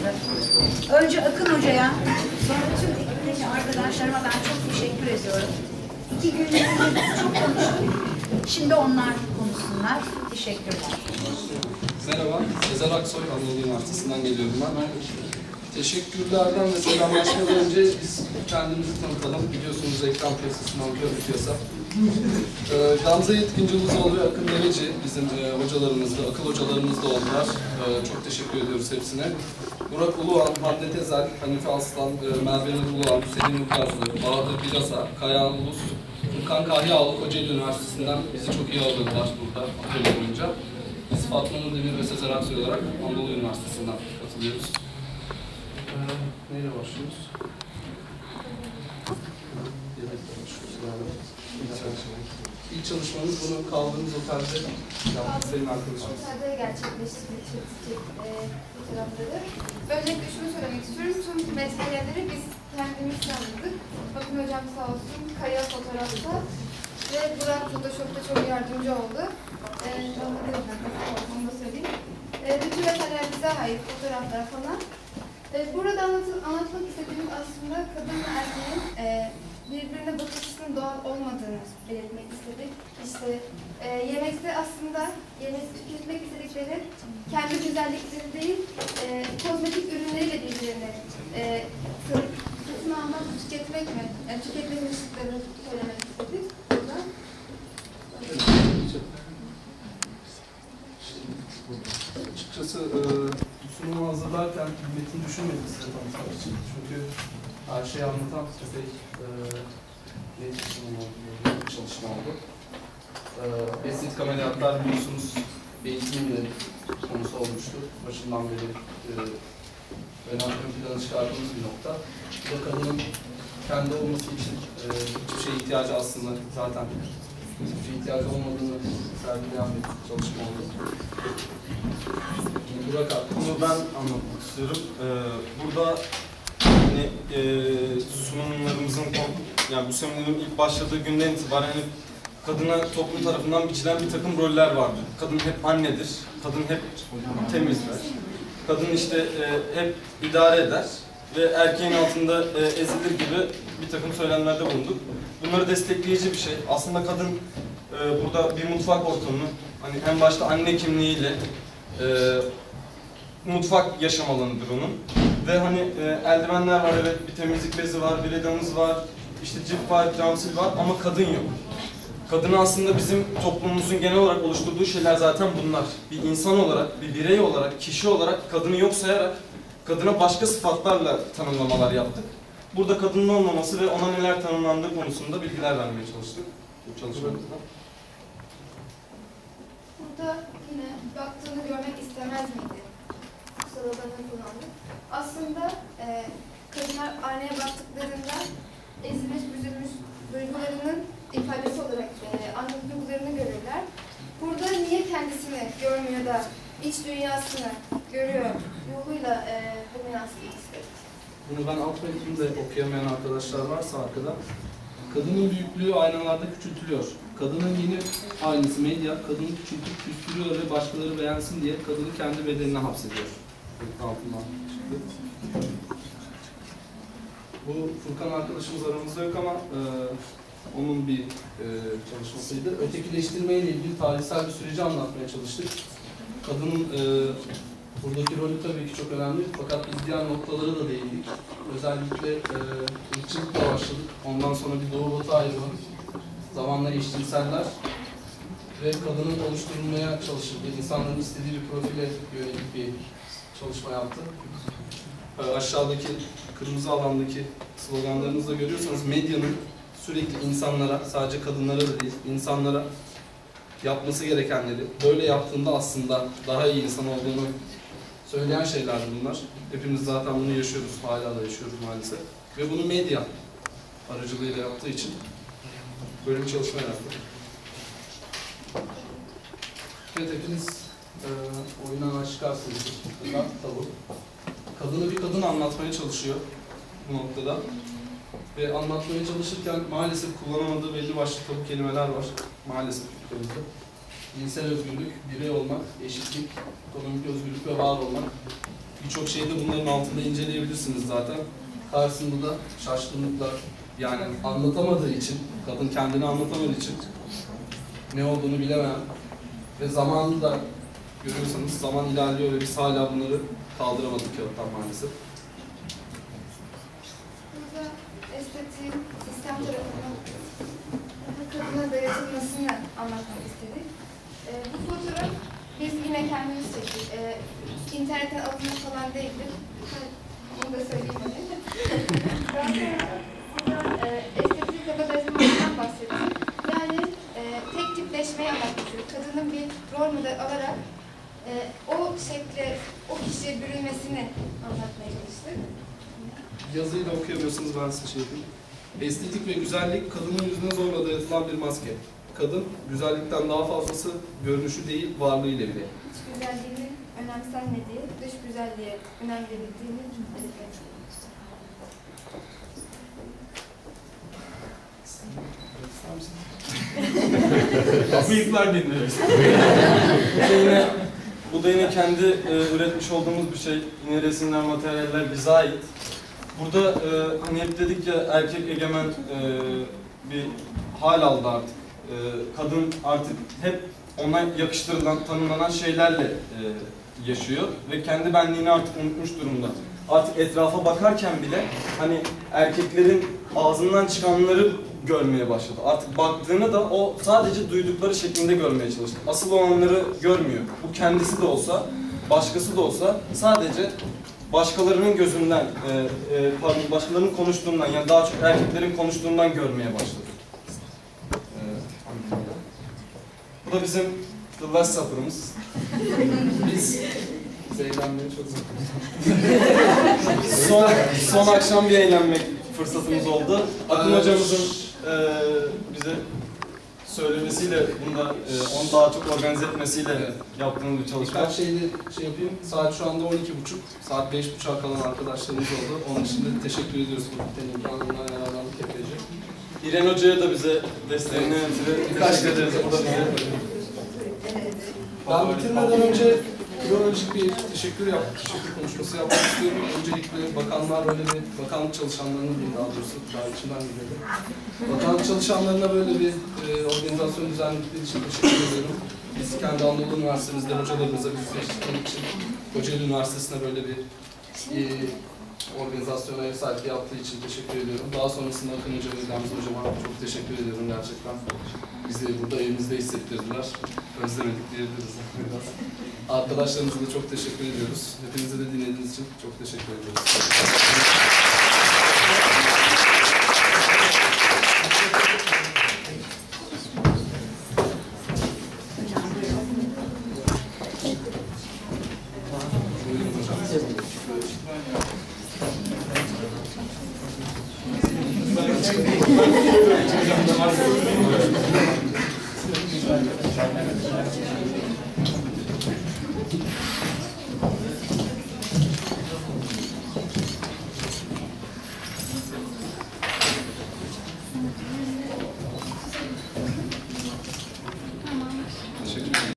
Önce Akın Hoca'ya, sonra tüm ekipteki arkadaşlarıma ben çok teşekkür ediyorum. İki gün çok konuştuk. Şimdi onlar konuşsunlar. Teşekkürler. Merhaba, Sezer Aksoy Anadolu Üniversitesi'nden geliyorum ben. Teşekkürlerden ve selamlaşmadan önce biz kendimizi tanıtalım. Biliyorsunuz reklam piyasasından bir piyasa. Ee, Gamze Yetkincioğlu ve Akın Deveci bizim e, hocalarımız da, akıl hocalarımız da oldular. Ee, çok teşekkür ediyoruz hepsine. Burak Uluğan, Hande Tezel, Hanife Aslan, e, Merve Nur Uluğan, Selim Urgazlı, Bahadır Birasa, Kayahan Ulus, Furkan Kahyaoğlu Kocaeli Üniversitesi'nden bizi çok iyi ağırladılar burada atölye boyunca. Biz Fatma Nur Demir ve Sezer Aksoy olarak Anadolu Üniversitesi'nden katılıyoruz. Ee, neyle başlıyoruz? Yemekle başlıyoruz. İlk çalışmamız. İlk çalışmamız bunu kaldığımız otelde yaptık senin arkadaşımız. Otelde gerçekleştirdik e. Öncelikle şunu söylemek istiyorum. Tüm materyalleri biz kendimiz yazdık. Bakın hocam sağ olsun Kaya fotoğrafta ve Burak Photoshop'ta çok yardımcı oldu. E, onu da söyleyeyim. E, bütün materyaller bize ait fotoğraflar falan. E, burada anlatmak istediğimiz aslında kadın ve erkeğin e, birbirine bakışının doğal olmadığını belirtmek istedik. İşte e, yemekte aslında yemek tüketmek istedikleri kendi güzellikleri değil, e, kozmetik ürünleriyle birbirine satın almak, tüketmek mi? Yani tüketmemişlikleri söylemek istedik. Burada. Açıkçası e, sunumu hazırlarken metin düşünmedik size tanıtmak için. Çünkü her şeyi anlatan epey e, net bir bir çalışma oldu. E, estetik ameliyatlar biliyorsunuz eğitimin bile konusu olmuştu. Başından beri e, önemli ön plana çıkardığımız bir nokta. Bu da kadının kendi olması için e, hiçbir şeye ihtiyacı aslında zaten hiçbir şeye ihtiyacı olmadığını sergileyen bir çalışma oldu. Burak abi. Bunu ben anlatmak istiyorum. Ee, burada hani e, sunumlarımızın yani bu seminerin ilk başladığı günden itibaren hani kadına toplum tarafından biçilen bir takım roller vardır. Kadın hep annedir, kadın hep temizler, kadın işte e, hep idare eder ve erkeğin altında e, ezilir gibi bir takım söylemlerde bulunduk. Bunları destekleyici bir şey. Aslında kadın e, burada bir mutfak ortamını hani en başta anne kimliğiyle e, mutfak yaşam alanıdır onun. Ve hani e, eldivenler var, evet bir temizlik bezi var, bir edamız var, işte cip var, camsil var ama kadın yok. Kadını aslında bizim toplumumuzun genel olarak oluşturduğu şeyler zaten bunlar. Bir insan olarak, bir birey olarak, kişi olarak kadını yok sayarak kadına başka sıfatlarla tanımlamalar yaptık. Burada kadının olmaması ve ona neler tanımlandığı konusunda bilgiler vermeye çalıştık bu çalışmamızda. Burada yine baktığını görmek istemez miydi? Sloganı kullandık. Aslında e, kadınlar aynaya baktıklarında ezilmiş, büzülmüş duygularının ifadesi olarak e, anlık duygularını görürler. Burada niye kendisini görmüyor da iç dünyasını görüyor yoluyla e. Bunu ben alt metninde okuyamayan arkadaşlar varsa arkada. Kadının büyüklüğü aynalarda küçültülüyor. Kadının yeni aynısı medya, kadını küçültüp küstürüyor ve başkaları beğensin diye kadını kendi bedenine hapsediyor. Altından çıktı. Bu Furkan arkadaşımız aramızda yok ama e, onun bir e, çalışmasıydı. Ötekileştirme ile ilgili tarihsel bir süreci anlatmaya çalıştık. Kadının e, buradaki rolü tabii ki çok önemli fakat biz diğer noktalara da değindik. Özellikle e, ırkçılıkla başladık. Ondan sonra bir doğu batı ayrımı, zamanla eşcinseller ve kadının oluşturulmaya çalışıldığı, insanların istediği bir profile yönelik bir çalışma yaptı. E, aşağıdaki kırmızı alandaki sloganlarınızda görüyorsanız medyanın sürekli insanlara, sadece kadınlara da değil, insanlara yapması gerekenleri, böyle yaptığında aslında daha iyi insan olduğunu söyleyen şeyler bunlar. Hepimiz zaten bunu yaşıyoruz, hala da yaşıyoruz maalesef. Ve bunu medya aracılığıyla yaptığı için böyle bir çalışma yaptık. Evet hepiniz e, oyundan çıkarsınız. Kadın, tabu. Kadını bir kadın anlatmaya çalışıyor bu noktada. Ve anlatmaya çalışırken maalesef kullanamadığı belli başlı tabu kelimeler var. Maalesef ülkemizde. Cinsel özgürlük, birey olmak, eşitlik, ekonomik özgürlük ve var olmak. Birçok şeyi de bunların altında inceleyebilirsiniz zaten. Karşısında da şaşkınlıklar yani anlatamadığı için, kadın kendini anlatamadığı için ne olduğunu bilemeyen ve zamanı da görüyorsanız zaman ilerliyor ve biz hala bunları kaldıramadık kağıttan maalesef. Burada estetiğin sistem tarafından kadına dayatılmasını anlatmak Ee, bu fotoğraf biz yine kendimiz çektik. Ee, internetten alınmış falan değildir. Onu da söyleyeyim. Daha sonra burada e, estetik kabadayatılmasından bahsettik. Yani e, tek anlatmak istedik. Kadının bir rol model alarak e, o şekle, o kişiye bürünmesini anlatmaya çalıştık. Yazıyı da okuyamıyorsanız ben size şey yapayım. Estetik ve güzellik kadının yüzüne zorla dayatılan bir maske. Kadın güzellikten daha fazlası görünüşü değil varlığıyla bile. İç güzelliğini önemsenmediği, dış güzelliğe önem verildiğini Bıyıklar dinleriz. bu da yine, bu da yine kendi e, üretmiş olduğumuz bir şey. Yine resimler, materyaller bize ait. Burada e, hani hep dedik ya erkek egemen e, bir hal aldı artık. E, kadın artık hep ona yakıştırılan, tanımlanan şeylerle e, yaşıyor ve kendi benliğini artık unutmuş durumda. Artık etrafa bakarken bile hani erkeklerin ağzından çıkanları görmeye başladı. Artık baktığını da o sadece duydukları şeklinde görmeye çalıştı. Asıl olanları görmüyor. Bu kendisi de olsa, başkası da olsa sadece başkalarının gözünden, e, e, pardon başkalarının konuştuğundan yani daha çok erkeklerin konuştuğundan görmeye başladı. E, bu da bizim The Last Supper'ımız. Biz eğlenmeyi çok son, son akşam bir eğlenmek fırsatımız oldu. Akın hocamızın e, bize söylemesiyle, bunda e, onu daha çok organize etmesiyle Evet. yaptığımız bir çalışma. Birkaç şeyde şey yapayım. Saat şu anda 12.30. Saat 5.30'a kalan arkadaşlarımız oldu. Onun için de teşekkür ediyoruz bu epeyce. İren Hoca'ya da bize desteğini Birkaç ederiz. O da bize Ben bitirmeden önce kronolojik bir teşekkür yap, teşekkür konuşması yapmak istiyorum. Öncelikle bakanlar böyle bir, bakanlık çalışanlarının diyeyim daha doğrusu, daha içimden gidiyordu. Bakanlık çalışanlarına böyle bir e, organizasyon düzenledikleri için teşekkür ediyorum. Biz kendi Anadolu Üniversitemizde hocalarımıza biz seçtikleri için Kocaeli Üniversitesi'ne böyle bir e, organizasyona ev sahipliği yaptığı için teşekkür ediyorum. Daha sonrasında Akın Hocam ve Gamze Hocam'a çok teşekkür ediyorum gerçekten. Bizi burada evimizde hissettirdiler. Özlemedik diyebiliriz. Arkadaşlarımıza da çok teşekkür ediyoruz. Hepinize de dinlediğiniz için çok teşekkür ediyoruz. 私たちは。